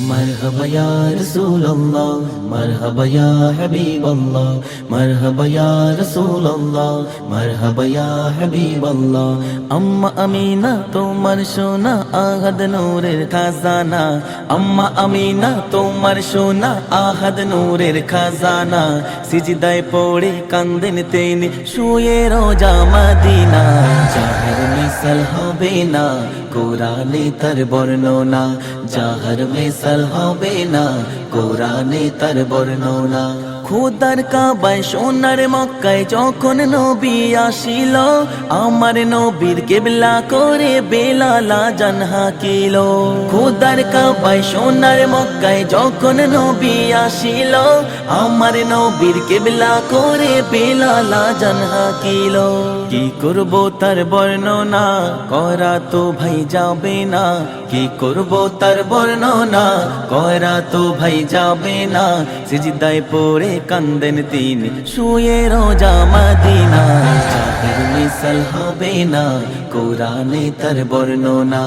مرحبا يا رسول الله مرحبا يا حبيب الله مرحبا يا رسول الله مرحبا يا حبيب الله আম্মা আমিনা তোমার সোনা আহাদ নূরের খাজানা আম্মা আমিনা তোমার সোনা আহাদ নূরের খাজানা সিজদায় পড়ে কান্দেন তিনি শুয়ে রোজা মদিনা জাহের মিসাল হবে না কোরআনে তার বর্ণনা যাহার মেসাল হবে না। কোরআনে তার বর্ণনা। খোদার কাবায়, সোনার মক্কায় যখন নবী আসিল, আমার নবীর কেবলা করে বেলালা জান হাকিল। খোদার কাবায়, সোনার মক্কায় যখন নবী আসিল, আমার নবীর কেবলা করে বেলালা জান হাকিল। কি করব তার বর্ণনা, করা তো ভাই যাবে না। কি করব তার বর্ণনা? কয়রা তো ভাই যাবে না। সিজদায় পড়ে কান্দেন তিনি, শুয়ে রোজা মাদিনা। জাহের মিসাল হবে না, কোরআনে তার বর্ণনা।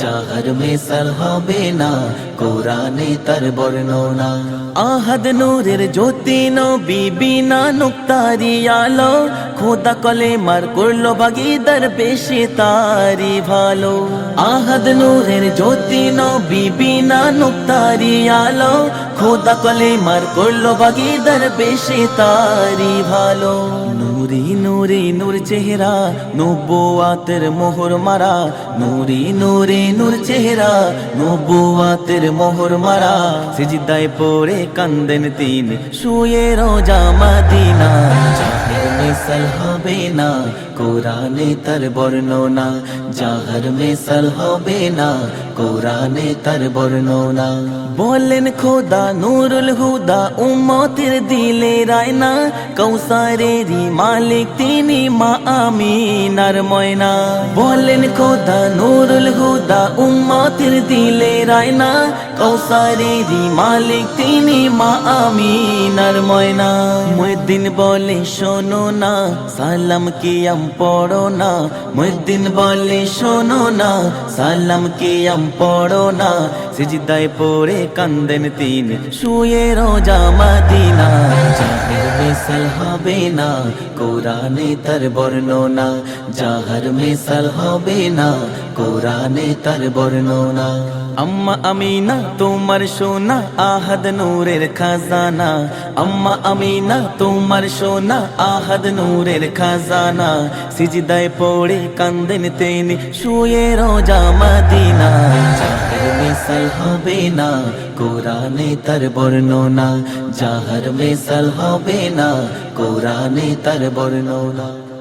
জাহার মিসাল হবে না, কোরআনে তার বর্ণনা। আহাদ নূরের জ্যোতি নবী বিনা নুক্তারি আলো। খোদা কলে মার করল বাগিদার বেশি তারি ভালো। আহাদ নূরের জ্যোতি নবী বিনা নুক্তারি আলো। খোদা কলে মার করল বাগিদার বেশি তারি ভালো। নুরি নুরি নূর চেহারা নব্বুয়াতের মোহর মারা। নুরি নুরি নূর চেহারা নব্বুয়াতের মোহর মারা। সিজদায় পড়ে কান্দেন তিনি শুয়ে রোজা মদিনা মিসাল হবে না, কোরআনে তার বর্ণনা। জাহার মিসাল হবে না, কোরআনে তার বর্ণনা। বলেন খোদা নুরুল হুদা উম্মতের দিলে রায়না। কৌসারেরই মালিক তিনি মা আমিনার ময়না। বলেন খোদা নুরুল হুদা উম্মতের দিলে রায়না। কৌসারেরই মালিক তিনি মা আমিনার ময়না। মুদ্দিন বলে, শোনো না, সালাম কিয়াম পড়ো না মুদ্দিন বলে শোনো না, সালাম কিয়াম পড়ো না, সিজদায় পড়ে কান্দেন তিনি, শুয়ে রোজা মদিনা, জাহের মিসাল হবে না, কোরআনে তার বর্ণনা, জাহার মিসাল হবে না, কোরআনে তার বর্ণনা। আম্মা আমিনা, তোমার সোনা, আহাদ নূরের খাজানা। আম্মা আমিনা, তোমার সোনা, আহাদ নূরের খাজানা, সিজদায় পড়ে কান্দেন তিনি, শুয়ে রোজা মদিনা। জাহর মিসাল হবে না, কোরআনে তার বর্ণনা। জাহর মিসাল হবে না, কোরআনে তার বর্ণনা।